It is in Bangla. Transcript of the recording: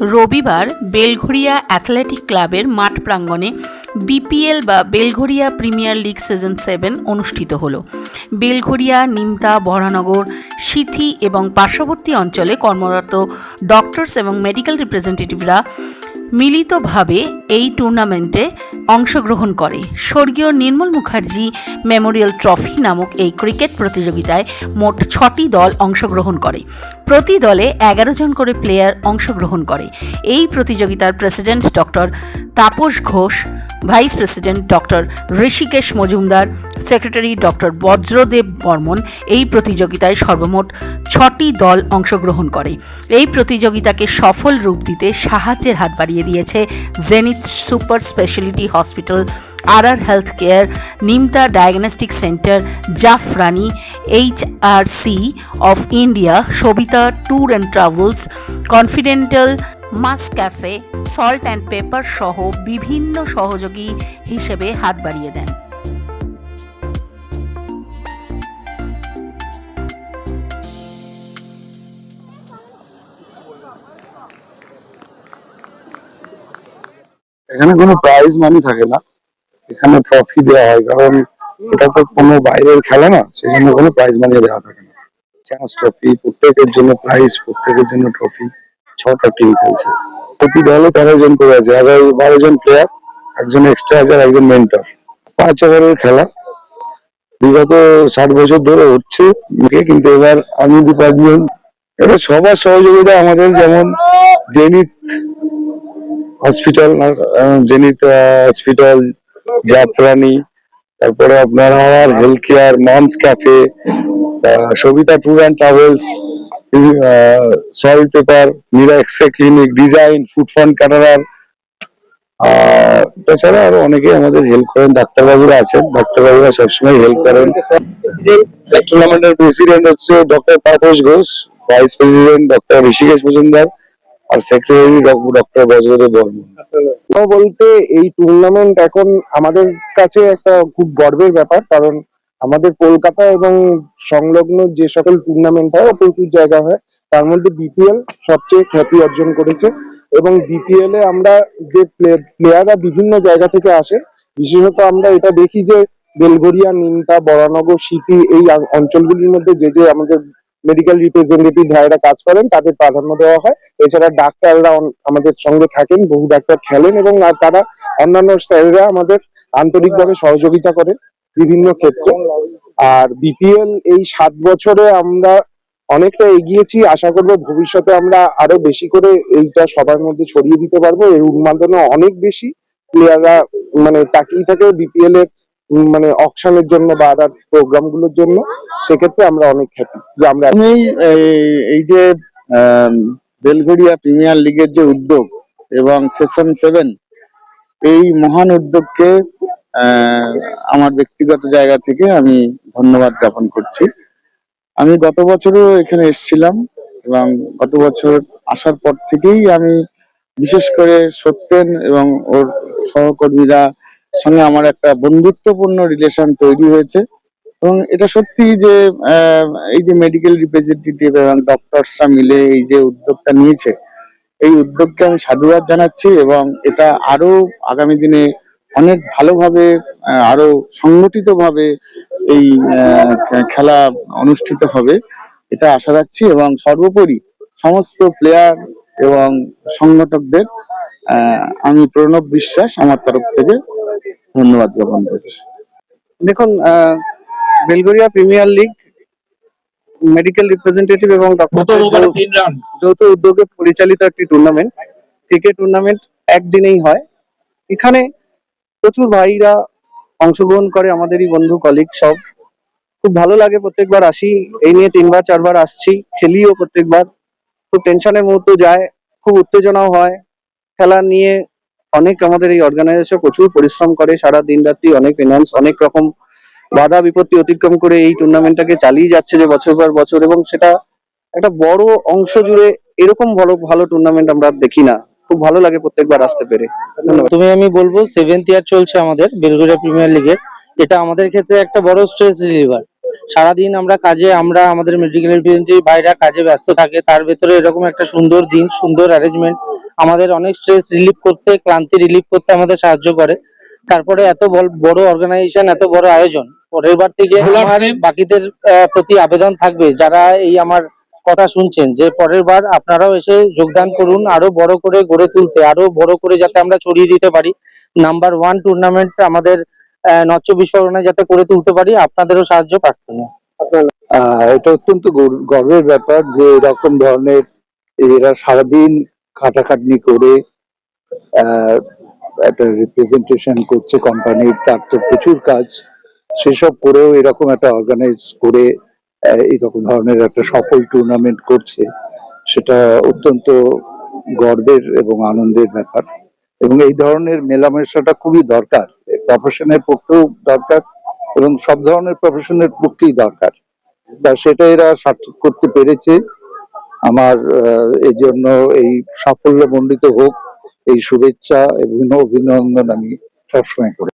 রবিবার বেলঘড়িয়া অ্যাথলেটিক ক্লাবের মাঠ প্রাঙ্গণে বিপিএল বা Belgharia premier league season seven অনুষ্ঠিত হল। বেলঘড়িয়া, নিমতা, বরানগর, সিথি এবং পার্শ্ববর্তী অঞ্চলে কর্মরত ডক্টরস এবং মেডিকেল রিপ্রেজেন্টেটিভরা মিলিতভাবে এই টুর্নামেন্টে অংশগ্রহণ করে। স্বর্গীয় নির্মল মুখার্জি মেমোরিয়াল ট্রফি নামক এই ক্রিকেট প্রতিযোগিতায় মোট ছটি দল অংশগ্রহণ করে। প্রতি দলে এগারো জন করে প্লেয়ার অংশগ্রহণ করে। এই প্রতিযোগিতার president doctor Tapas Ghosh vice president doctor Hrishikesh Majumdar, secretary doctor Bajradeb Barman এই প্রতিযোগিতায় সর্বমোট ছটি দল অংশগ্রহণ করে। এই প্রতিযোগিতাকে সফল রূপ দিতে সাহায্যের হাত বাড়িয়ে দিয়েছে Zenith super speciality hospital R R health care Nimta diagnostic centre Zafrani H R C of India Sabita tour and travels confidential moms cafe, salt and pepper সহ বিভিন্ন সহযোগী হিসেবে হাত বাড়িয়ে দেন। এখানে কোনো প্রাইজ মানি থাকে না। এখানে ট্রফি দেওয়া হয়, কারণ এটা তো কোনো বাইরের খেলা না, সেজন্য কোনো প্রাইজ মানি দেওয়া থাকে না। চান্স ট্রফি প্রত্যেকের জন্য প্রাইজ প্রত্যেকের জন্য ট্রফি ছটা টিম খেলছে। প্রতি দলে তেরো জন করে আছে। এগারো, বারো জন প্লেয়ার একজন এক্সট্রা আছে একজন মেন্টর পাঁচ ওভারের খেলা। বিগত ষাট বছর ধরে হচ্ছে কিন্তু এবার আমি ডিপার্টমেন্ট এবার সবার সহযোগিতা আমাদের যেমন Zenith hospital Zenith hospital Zafrani তারপরে আপনার health care moms cafe Sabita tour and travels soil pepper Meera x-ray clinic design food fund caterer তাছাড়া আরও অনেকে আমাদের হেল্প করেন, ডাক্তারবাবুরা আছেন, ডাক্তারবাবুরা সবসময় হেল্প করেন। টুর্নামেন্টের প্রেসিডেন্ট হচ্ছে doctor Tapas Ghosh vice president doctor Hrishikesh Majumdar আর সেক্রেটারি ডক্টর বজ্রদেব বর্মন বলতে এই টুর্নামেন্ট এখন আমাদের কাছে একটা খুব গর্বের ব্যাপার, কারণ আমাদের কলকাতা এবং সংলগ্ন যে সকল টুর্নামেন্ট হয় প্রচুর জায়গা হয়। তার মধ্যে বিপিএল সবচেয়ে খ্যাতি অর্জন করেছে। এবং বিপিএল এ আমরা যে প্লেয়াররা বিভিন্ন জায়গা থেকে আসে, বিশেষত আমরা এটা দেখি যে বেলগড়িয়া নিমতা, বরানগর, সিটি এই অঞ্চলগুলির মধ্যে যে যে আমাদের মেডিকেল রিপ্রেজেন্টেটিভ ভাইরা কাজ করেন, তাদের প্রাধান্য দেওয়া হয়। এছাড়া ডাক্তাররা আমাদের সঙ্গে থাকেন, বহু ডাক্তার খেলেন এবং তারা অন্যান্য স্যাররা আমাদের আন্তরিকভাবে সহযোগিতা করেন। বিভিন্ন ক্ষেত্রে। আর বিপিএল এই সাত বছরে আমরা অনেকটা এগিয়েছি। আশা করব ভবিষ্যতে আমরা আরও বেশি করে এইটা সবার মধ্যে ছড়িয়ে দিতে পারব। এর উন্মাদনা অনেক বেশি। প্লেয়াররা মানে তাকিয়ে থাকে বিপিএল এর মানে অকশনের জন্য বা আদার্স প্রোগ্রামগুলোর জন্য। সেক্ষেত্রে আমরা অনেক হ্যাপি যে আমরা এই- যে বেলঘড়িয়া প্রিমিয়ার লিগের যে উদ্যোগ এবং সেশন সেভেন এই মহান উদ্যোগকে আমার ব্যক্তিগত জায়গা থেকে আমি ধন্যবাদ জ্ঞাপন করছি। আমি গত বছরও এখানে এসেছিলাম এবং গত বছর আসার পর থেকেই আমি বিশেষ করে সত্যেন এবং ওর সহকর্মীরা সঙ্গে আমার একটা বন্ধুত্বপূর্ণ রিলেশন তৈরি হয়েছে। এবং এটা সত্যি যে এই যে মেডিকেল রিপ্রেজেন্টেটিভ এবং ডক্টরসরা মিলে এই যে উদ্যোগটা নিয়েছে, এই উদ্যোগকে আমি সাধুবাদ জানাচ্ছি এবং এটা আরও আগামী দিনে অনেক ভালোভাবে আহ, আরও সংগঠিত ভাবে এই আহ, খেলা অনুষ্ঠিত হবে। এটা আশা রাখছি এবং সর্বোপরি সমস্ত প্লেয়ার এবং সংগঠকদের আহ, আমি প্রণব বিশ্বাস আমার তরফ থেকে ধন্যবাদ জ্ঞাপন করছি। দেখুন আহ, Belgharia premier league medical representative এবং যৌথ উদ্যোগে পরিচালিত একটি টুর্নামেন্ট ক্রিকেট টুর্নামেন্ট একদিনেই হয়। এখানে প্রচুর ভাইরা অংশগ্রহণ করে আমাদেরই বন্ধু কলিগ সব। খুব ভালো লাগে প্রত্যেকবার আসি। এই নিয়ে তিনবার, চারবার আসছি, খেলিও প্রত্যেকবার। খুব টেনশনের মুহূর্ত যায়, খুব উত্তেজনাও হয়। খেলা নিয়ে অনেক আমাদের এই অর্গানাইজেশন প্রচুর পরিশ্রম করে, সারা দিন রাত্রি অনেক ফিনান্স অনেক রকম বাধা বিপত্তি অতিক্রম করে এই টুর্নামেন্টটাকে চালিয়ে যাচ্ছে যে বছর পর বছর এবং সেটা একটা বড় অংশ জুড়ে এরকম ভালো ভালো টুর্নামেন্ট আমরা দেখি না। খুব ভালো লাগে প্রত্যেকবার আসতে পেরে। তুমি আমি বলব সেভেন্থ ইয়ার চলছে আমাদের বেলগুড়িয়া প্রিমিয়ার লিগের এটা আমাদের ক্ষেত্রে একটা বড় স্ট্রেস রিলিভার সারাদিন আমরা কাজে আমরা আমাদের মেডিকেল রিপ্রেজেন্টেটিভ ভাইরা কাজে ব্যস্ত থাকে তার ভেতরে এরকম একটা সুন্দর দিন সুন্দর অ্যারেঞ্জমেন্ট আমাদের অনেক স্ট্রেস রিলিফ করতে ক্লান্তি রিলিফ করতে আমাদের সাহায্য করে। তারপরে এত বড় অর্গানাইজেশন এত বড় আয়োজন। পরের বার থেকে আমার বাকিদের প্রতি আবেদন থাকবে। যারা এই আমার কথা শুনছেন, যে পরের বার আপনারাও এসে যোগদান করুন, আরও বড় করে গড়ে তুলতে, আরও বড় করে যাতে আমরা ছড়িয়ে দিতে পারি। নাম্বার ওয়ান টুর্নামেন্ট আমাদের চব্বিশ পরগনায় যাতে করে তুলতে পারি, আপনাদেরও সাহায্য প্রার্থনা। এটা অত্যন্ত গর- গর্বের ব্যাপার যে এরকম ধরনের এরা সারাদিন খাটাখাটনি করে একটা রিপ্রেজেন্টেশন করছে কোম্পানির তার তো প্রচুর কাজ। সেসব করেও এরকম একটা অর্গানাইজ করে এরকম ধরনের একটা সফল টুর্নামেন্ট করছে, সেটা অত্যন্ত গর্বের এবং আনন্দের ব্যাপার। এবং এই ধরনের মেলামেশাটা খুবই দরকার। প্রফেশনের পক্ষেও দরকার এবং সব ধরনের প্রফেশনের পক্ষেই দরকার। তা সেটা এরা সার্থক করতে পেরেছে। আমার এই জন্য এই সাফল্য মণ্ডিত হোক, এই শুভেচ্ছা এবং অভিনন্দন আমি সবসময় করি।